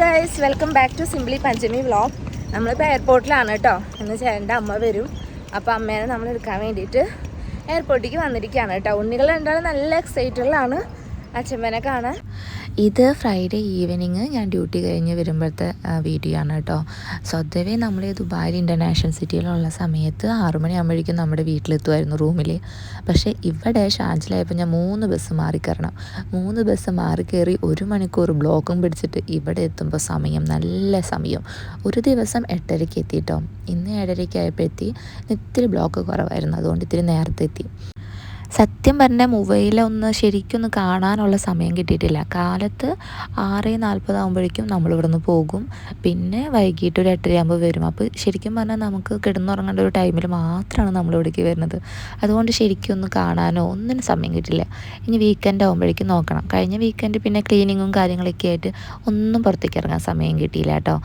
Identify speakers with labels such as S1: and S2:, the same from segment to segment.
S1: Guys welcome back to simply Panchami vlog നമ്മളിപ്പോൾ എയർപോർട്ടിലാണ് കേട്ടോ. ഇന്ന് ചേട്ടന്റെ അമ്മ വരും. അപ്പോൾ അമ്മേനെ നമ്മൾ എടുക്കാൻ വേണ്ടിയിട്ട് എയർപോർട്ടിലേക്ക് വന്നിരിക്കുകയാണ് കേട്ടോ. ഉണ്ണികൾ രണ്ടാളും നല്ല എക്സൈറ്റഡിലാണ് അച്ഛമ്മേനെ കാണാൻ.
S2: ഇത് ഫ്രൈഡേ ഈവനിങ് ഞാൻ ഡ്യൂട്ടി കഴിഞ്ഞ് വരുമ്പോഴത്തെ വീഡിയോ ആണ് കേട്ടോ. സ്വതവേ നമ്മൾ ദുബായിൽ ഇന്റർനാഷണൽ സിറ്റിയിലുള്ള സമയത്ത് ആറു മണിയാകുമ്പോഴേക്കും നമ്മുടെ വീട്ടിലെത്തുമായിരുന്നു റൂമിൽ പക്ഷേ ഇവിടെ ഷാർജിലായപ്പോൾ ഞാൻ മൂന്ന് ബസ് മാറി കയറണം. മൂന്ന് ബസ് മാറി കയറി ഒരു മണിക്കൂർ ബ്ലോക്കും പിടിച്ചിട്ട് ഇവിടെ എത്തുമ്പോൾ സമയം നല്ല സമയം. ഒരു ദിവസം എട്ടരയ്ക്ക് എത്തിയിട്ടോ ഇന്ന് ഏഴരയ്ക്ക് ആയപ്പോഴെത്തി ഇത്തിരി ബ്ലോക്ക് കുറവായിരുന്നു. അതുകൊണ്ട് ഇത്തിരി നേരത്തെ എത്തി. സത്യം പറഞ്ഞാൽ മൊബൈലൊന്ന് ശരിക്കൊന്ന് കാണാനുള്ള സമയം കിട്ടിയിട്ടില്ല. കാലത്ത് ആറ് നാൽപ്പതാകുമ്പോഴേക്കും നമ്മൾ നിന്ന് പോകും. പിന്നെ വൈകിട്ട് ഒരു എട്ടരയാകുമ്പോൾ വരും. അപ്പോൾ ശരിക്കും പറഞ്ഞാൽ നമുക്ക് കിടന്നുറങ്ങേണ്ട ഒരു ടൈമിൽ മാത്രമാണ് നമ്മൾ ഇവിടേക്ക് വരുന്നത്. അതുകൊണ്ട് ശരിക്കും ഒന്ന് കാണാനോ ഒന്നിനും സമയം കിട്ടില്ല ഇനി വീക്കെൻഡ് ആകുമ്പോഴേക്കും നോക്കണം. കഴിഞ്ഞ വീക്കെൻഡ് പിന്നെ ക്ലീനിങ്ങും കാര്യങ്ങളൊക്കെ ആയിട്ട് ഒന്നും പുറത്തേക്ക് ഇറങ്ങാൻ സമയം കിട്ടിയില്ല കേട്ടോ.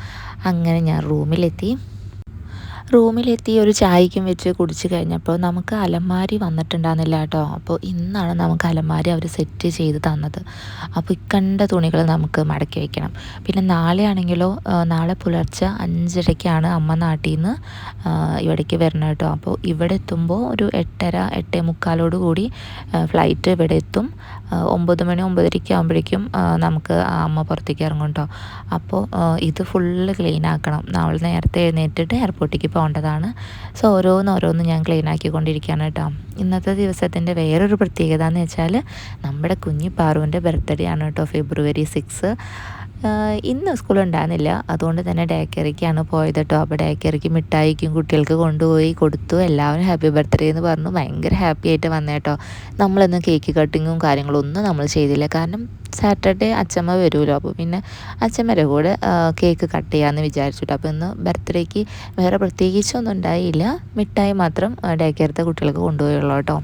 S2: അങ്ങനെ ഞാൻ റൂമിലെത്തി റൂമിലെത്തി ഒരു ചായക്കും വെച്ച് കുടിച്ച് കഴിഞ്ഞപ്പോൾ നമുക്ക് അലമാരി വന്നിട്ടുണ്ടായിരുന്നില്ല കേട്ടോ. അപ്പോൾ ഇന്നാണ് നമുക്ക് അലമാരി അവർ സെറ്റ് ചെയ്ത് തന്നത്. അപ്പോൾ ഇക്കണ്ട തുണികൾ നമുക്ക് മടക്കി വയ്ക്കണം പിന്നെ നാളെ ആണെങ്കിലോ നാളെ പുലർച്ചെ അഞ്ചരയ്ക്കാണ് അമ്മ നാട്ടിൽ നിന്ന് ഇവിടേക്ക് വരണം കേട്ടോ. അപ്പോൾ ഇവിടെ എത്തുമ്പോൾ ഒരു എട്ടര എട്ടേ മുക്കാലോട് കൂടി ഫ്ലൈറ്റ് ഇവിടെ എത്തും. ഒമ്പത് മണി ഒമ്പതരയ്ക്ക് ആകുമ്പോഴേക്കും നമുക്ക് അമ്മ പുറത്തേക്ക് ഇറങ്ങും കേട്ടോ. അപ്പോൾ ഇത് ഫുള്ള് ക്ലീൻ ആക്കണം. നമ്മൾ നേരത്തെ എഴുന്നേറ്റിട്ട് എയർപോർട്ടിലേക്ക് പോകേണ്ടതാണ് സോ ഓരോന്ന് ഓരോന്ന് ഞാൻ ക്ലീൻ ആക്കിക്കൊണ്ടിരിക്കുകയാണ് കേട്ടോ. ഇന്നത്തെ ദിവസത്തിന്റെ വേറൊരു പ്രത്യേകത എന്ന് വെച്ചാൽ നമ്മുടെ കുഞ്ഞി പാറുവിന്റെ ബർത്ത്ഡേ ആണ് കേട്ടോ ഫെബ്രുവരി സിക്സ് ഇന്ന് സ്കൂളുണ്ടായിരുന്നില്ല. അതുകൊണ്ട് തന്നെ ഡേ കെയറിക്കാണ് പോയത് കേട്ടോ അപ്പോൾ ഡേ കെയറിക്ക് മിഠായിക്കും കുട്ടികൾക്ക് കൊണ്ടുപോയി കൊടുത്തു. എല്ലാവരും ഹാപ്പി ബർത്ത്ഡേ എന്ന് പറഞ്ഞു. ഭയങ്കര ഹാപ്പി ആയിട്ട് വന്നേ കേട്ടോ നമ്മളൊന്നും കേക്ക് കട്ടിങ്ങും കാര്യങ്ങളും ഒന്നും നമ്മൾ ചെയ്തില്ല. കാരണം സാറ്റർഡേ അച്ചമ്മ വരുമല്ലോ. അപ്പോൾ പിന്നെ അച്ചമ്മയുടെ കൂടെ കേക്ക് കട്ട് ചെയ്യാമെന്ന് വിചാരിച്ചിട്ട്. അപ്പോൾ ഇന്ന് ബർത്ത്ഡേക്ക് വേറെ പ്രത്യേകിച്ചൊന്നും ഉണ്ടായില്ല. മിഠായി മാത്രം ഡേ കുട്ടികൾക്ക് കൊണ്ടുപോയുള്ളൂ കേട്ടോ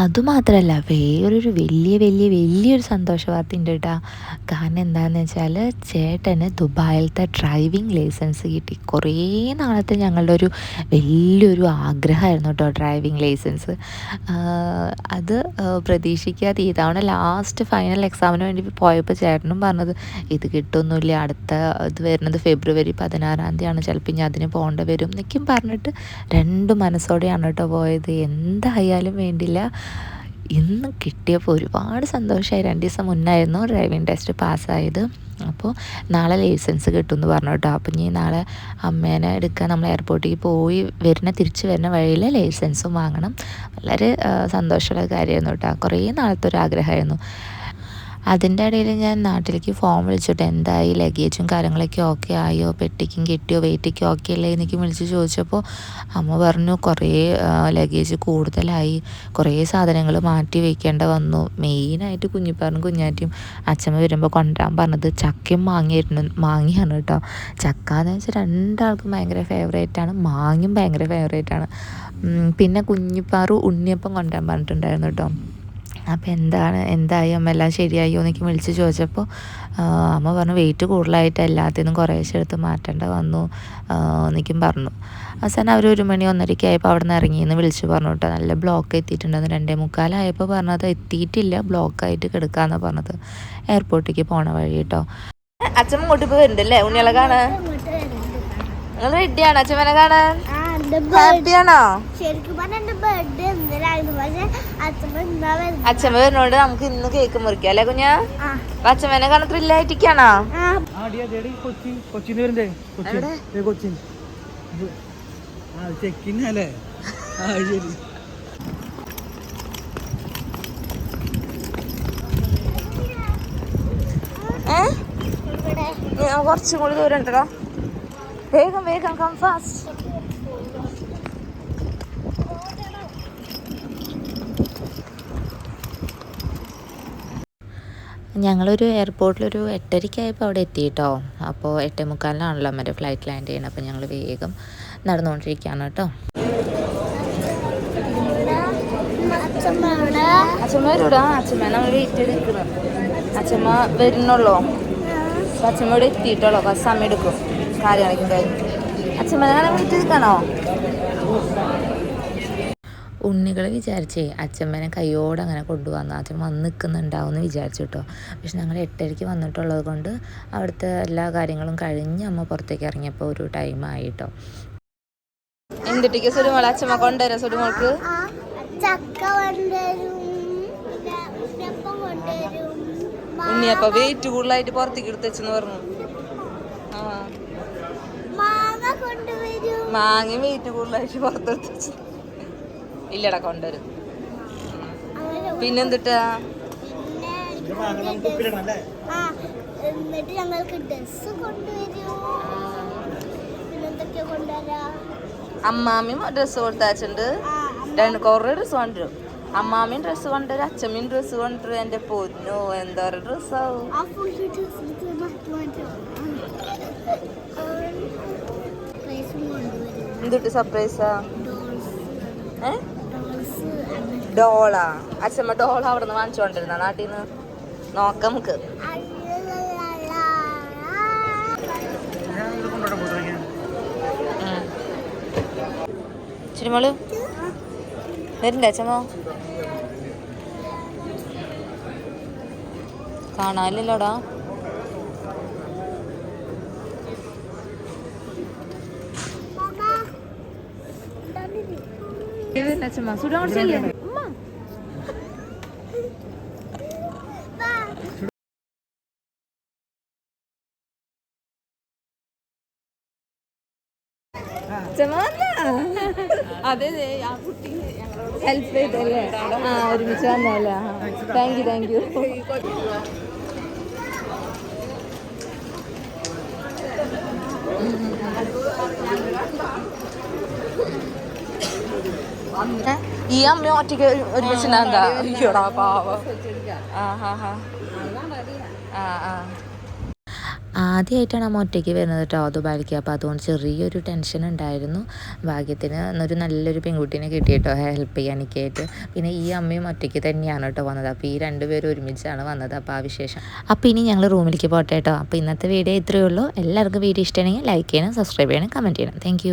S2: അതുമാത്രമല്ല വേറൊരു വലിയ വലിയ വലിയൊരു സന്തോഷ വാർത്ത ഉണ്ട് കേട്ടോ. കാരണം എന്താണെന്ന് വെച്ചാൽ ചേട്ടന് ദുബായിലത്തെ ഡ്രൈവിംഗ് ലൈസൻസ് കിട്ടി. കുറേ നാളത്തെ ഞങ്ങളുടെ ഒരു വലിയൊരു ആഗ്രഹമായിരുന്നു കേട്ടോ ഡ്രൈവിംഗ് ലൈസൻസ് അത് പ്രതീക്ഷിക്കാതെ ഇതാണ് ലാസ്റ്റ് ഫൈനൽ എക്സാമിന് വേണ്ടി പോയപ്പോൾ ചേട്ടനും പറഞ്ഞത് ഇത് കിട്ടുമൊന്നുമില്ല അടുത്ത ഇത് വരുന്നത് ഫെബ്രുവരി പതിനാറാം തീയതിയാണ് ചിലപ്പോൾ ഞാൻ അതിന് പോകേണ്ടി വരും എന്നൊക്കെയും പറഞ്ഞിട്ട് രണ്ട് മനസ്സോടെയാണ് കേട്ടോ പോയത്. എന്തായാലും വേണ്ടില്ല. ഇന്ന് കിട്ടിയപ്പോൾ ഒരുപാട് സന്തോഷമായി രണ്ട് ദിവസം മുന്നായിരുന്നു ഡ്രൈവിംഗ് ടെസ്റ്റ് പാസ്സായത് അപ്പോൾ നാളെ ലൈസൻസ് കിട്ടുമെന്ന് പറഞ്ഞു കേട്ടോ. അപ്പം ഇനി നാളെ അമ്മേനെ എടുക്കാൻ നമ്മൾ എയർപോർട്ടിൽ പോയി വരുന്ന തിരിച്ച് വരുന്ന വഴിയിൽ ലൈസൻസും വാങ്ങണം. വളരെ സന്തോഷമുള്ള കാര്യമായിരുന്നു കേട്ടോ. കുറേ നാളത്തെ ഒരു ആഗ്രഹമായിരുന്നു. അതിന്റെ ഇടയിൽ ഞാൻ നാട്ടിലേക്ക് ഫോം വിളിച്ചിട്ട് എന്തായി? ലഗേജും കാര്യങ്ങളൊക്കെ ഓക്കെ ആയോ? പെട്ടിക്കും കിട്ടിയോ? വെയിറ്റിക്കും ഓക്കെ അല്ലേ? എന്നൊക്കെ വിളിച്ച് ചോദിച്ചപ്പോൾ അമ്മ പറഞ്ഞു കുറേ ലഗേജ് കൂടുതലായി. കുറേ സാധനങ്ങൾ മാറ്റി വയ്ക്കേണ്ട വന്നു. മെയിനായിട്ട് കുഞ്ഞിപ്പാറും കുഞ്ഞാറ്റിയും അച്ഛമ്മ വരുമ്പോൾ കൊണ്ടുവരാൻ പറഞ്ഞത് ചക്കയും മാങ്ങിയിരുന്നു മാങ്ങിയാണ് കേട്ടോ. ചക്ക എന്ന് വെച്ചാൽ രണ്ടാൾക്കും ഭയങ്കര ഫേവറേറ്റാണ് മാങ്ങയും ഭയങ്കര ഫേവറേറ്റാണ് പിന്നെ കുഞ്ഞിപ്പാറു ഉണ്ണിയപ്പം കൊണ്ടുവരാൻ പറഞ്ഞിട്ടുണ്ടായിരുന്നു കേട്ടോ. അപ്പോൾ എന്താണ്? എന്തായി അമ്മ? എല്ലാം ശരിയായോ എന്നൊക്കെ വിളിച്ച് ചോദിച്ചപ്പോൾ അമ്മ പറഞ്ഞു വെയിറ്റ് കൂടുതലായിട്ട് എല്ലാത്തിനും കുറേശ്ശെ എടുത്ത് മാറ്റേണ്ട വന്നു എന്നൊക്കെയും പറഞ്ഞു. അവസാനം അവർ ഒരു മണി ഒന്നരയ്ക്ക് ആയപ്പോൾ അവിടെ നിന്ന് ഇറങ്ങിയെന്ന് വിളിച്ച് പറഞ്ഞു കേട്ടോ. നല്ല ബ്ലോക്ക് എത്തിയിട്ടുണ്ടെന്ന് രണ്ടേ മുക്കാലായപ്പോൾ പറഞ്ഞത് എത്തിയിട്ടില്ല ബ്ലോക്കായിട്ട് കിടക്കാന്ന് പറഞ്ഞത്. എയർപോർട്ടിലേക്ക് പോണ വഴി കേട്ടോ.
S1: അച്ഛൻ ഇങ്ങോട്ട് ഇപ്പോൾ വരുന്നുണ്ടല്ലേ ഉണ്ണികളെ കാണാൻ. നിങ്ങൾ റെഡിയാണ് അച്ഛമ്മനെ കാണാൻ?
S3: ആ, എന്റെ
S1: ഹാപ്പിയാണോ
S3: അച്ഛമ്മ
S1: വരുന്നോണ്ട് നമുക്ക് ഇന്ന് കേക്ക് മുറിക്കാം അല്ലെ കുഞ്ഞാ? അച്ഛമ്മനെ കാണാൻ ത്രില്ലായിട്ടിരിക്കാണോ
S3: ആ.
S4: ആടിയാ ദേടി കൊച്ചി കൊച്ചിന്ന് വരുന്നേ കൊച്ചി.
S1: എവിടെ?
S4: ദേ കൊച്ചി. ആ ശരി.
S1: ഏ? കുറച്ചും കൂടി ദൂരം ഉണ്ടല്ലോ വേഗം വേഗം കം ഫാസ്റ്റ്
S2: ഞങ്ങളൊരു എയർപോർട്ടിലൊരു എട്ടരയ്ക്കായപ്പോൾ അവിടെ എത്തി കേട്ടോ അപ്പോൾ എട്ടേ മുക്കാലിനാണല്ലോ മറ്റേ ഫ്ലൈറ്റ് ലാൻഡ് ചെയ്യണം അപ്പോൾ ഞങ്ങൾ വേഗം നടന്നുകൊണ്ടിരിക്കുകയാണ് കേട്ടോ.
S3: അച്ഛമ്മ
S1: അച്ഛമ്മ വരൂടാ. അച്ഛമ്മ നമ്മൾ വെയിറ്റ് ചെയ്ത് നിൽക്കുന്നത് അച്ഛമ്മ വരുന്നുള്ളോ. അപ്പൊ അച്ഛമ്മ ഇവിടെ എത്തിയിട്ടുള്ളൂ. കുറച്ച് സമയം എടുക്കും. കാര്യങ്ങളൊക്കെ കഴിഞ്ഞ്. അച്ഛമ്മ അങ്ങനെ വെയിറ്റ് നിൽക്കണോ
S2: ഉണ്ണികൾ വിചാരിച്ചേ അച്ഛമ്മേനെ കൈയോടെ അങ്ങനെ കൊണ്ടുവന്നു അച്ഛൻ വന്ന് നിൽക്കുന്നുണ്ടാവും എന്ന് വിചാരിച്ചു കേട്ടോ പക്ഷെ ഞങ്ങൾ എട്ടരയ്ക്ക് വന്നിട്ടുള്ളത് കൊണ്ട് അവിടുത്തെ എല്ലാ കാര്യങ്ങളും കഴിഞ്ഞ് അമ്മ പുറത്തേക്ക് ഇറങ്ങിയപ്പോൾ ഒരു ടൈമായി കേട്ടോ
S1: എന്തിട്ടേക്ക് അച്ഛമ്മ കൊണ്ടുവരാം സുരുമോൾക്ക്?
S3: ഉണ്ണിയപ്പം
S1: വെയിറ്റ് കൂടുതലായിട്ട് പുറത്തേക്ക് എടുത്ത് വെച്ചെന്ന് പറഞ്ഞു. ആ.
S3: മാങ്ങ കൊണ്ടുവരും.
S1: മാങ്ങി വെയിറ്റ് കൂടുതലായിട്ട് പുറത്തെടുത്ത് വെച്ചു ഇല്ലടാ കൊണ്ടുവരും. പിന്നെന്തിട്ടാ?
S3: എന്നിട്ട് ഞങ്ങൾക്ക് ഡ്രസ് കൊണ്ടുവരും. പിന്നെന്തൊക്കെയാ കൊണ്ടുവരാ?
S1: അമ്മാമ്മയും ഡ്രസ്സ് കൊടുത്തയച്ചിട്ടുണ്ട്. രണ്ട് കുറേ ഡ്രസ്സ് കൊണ്ടുവരും. അമ്മാമ്മയും ഡ്രസ്സ് കൊണ്ടുവരും അച്ഛമ്മയും ഡ്രസ്സ് കൊണ്ടുവരും. എന്റെ പൊന്നു എന്താ പറയുക ഡ്രസ്സാവും? എന്തുട്ട് സർപ്രൈസാ ഏ? ഡോളാ. അച്ഛമ്മ ഡോൾ അവിടെ നിന്ന് വാങ്ങിച്ചോണ്ടിരുന്ന നാട്ടിൽ നിന്ന് നോക്കാം നമുക്ക്. ചുരുമോൾ? വരില്ല അച്ഛമ്മോ? കാണാനില്ലല്ലോടാ. അച്ഛമ്മ സുഡാണിച്ചല്ലേ അതെ ആ കുട്ടി ഹെൽപ്പ് ചെയ്തല്ലേ? ആ ഒരുമിച്ച് വന്നല്ലേ താങ്ക് യു താങ്ക് യു ഈ അമ്മ ഒറ്റയ്ക്ക് ഒരു അയ്യോടാ പാവം. ആ ആ
S2: ആദ്യമായിട്ടാണ് അമ്മ ഒറ്റയ്ക്ക് വരുന്നത് കേട്ടോ ദുബായിലേക്ക്. അപ്പോൾ അതുകൊണ്ട് ചെറിയൊരു ടെൻഷൻ ഉണ്ടായിരുന്നു. ഭാഗ്യത്തിന് ഒരു നല്ലൊരു പെൺകുട്ടീനെ കിട്ടി കേട്ടോ ഹെൽപ്പ് ചെയ്യാൻ എനിക്കായിട്ട് പിന്നെ ഈ അമ്മയും ഒറ്റയ്ക്ക് തന്നെയാണ് കേട്ടോ വന്നത്. അപ്പോൾ ഈ രണ്ടുപേരും ഒരുമിച്ചാണ് വന്നത് അപ്പോൾ ആ വിശേഷം. അപ്പോൾ ഇനി ഞങ്ങൾ റൂമിലേക്ക് പോട്ടെ കേട്ടോ. അപ്പോൾ ഇന്നത്തെ വീഡിയോ ഇത്രയേ ഉള്ളൂ. എല്ലാവർക്കും വീഡിയോ ഇഷ്ടമാണെങ്കിൽ ലൈക്ക് ചെയ്യണം സബ്സ്ക്രൈബ് ചെയ്യണം കമന്റ് ചെയ്യണം. താങ്ക്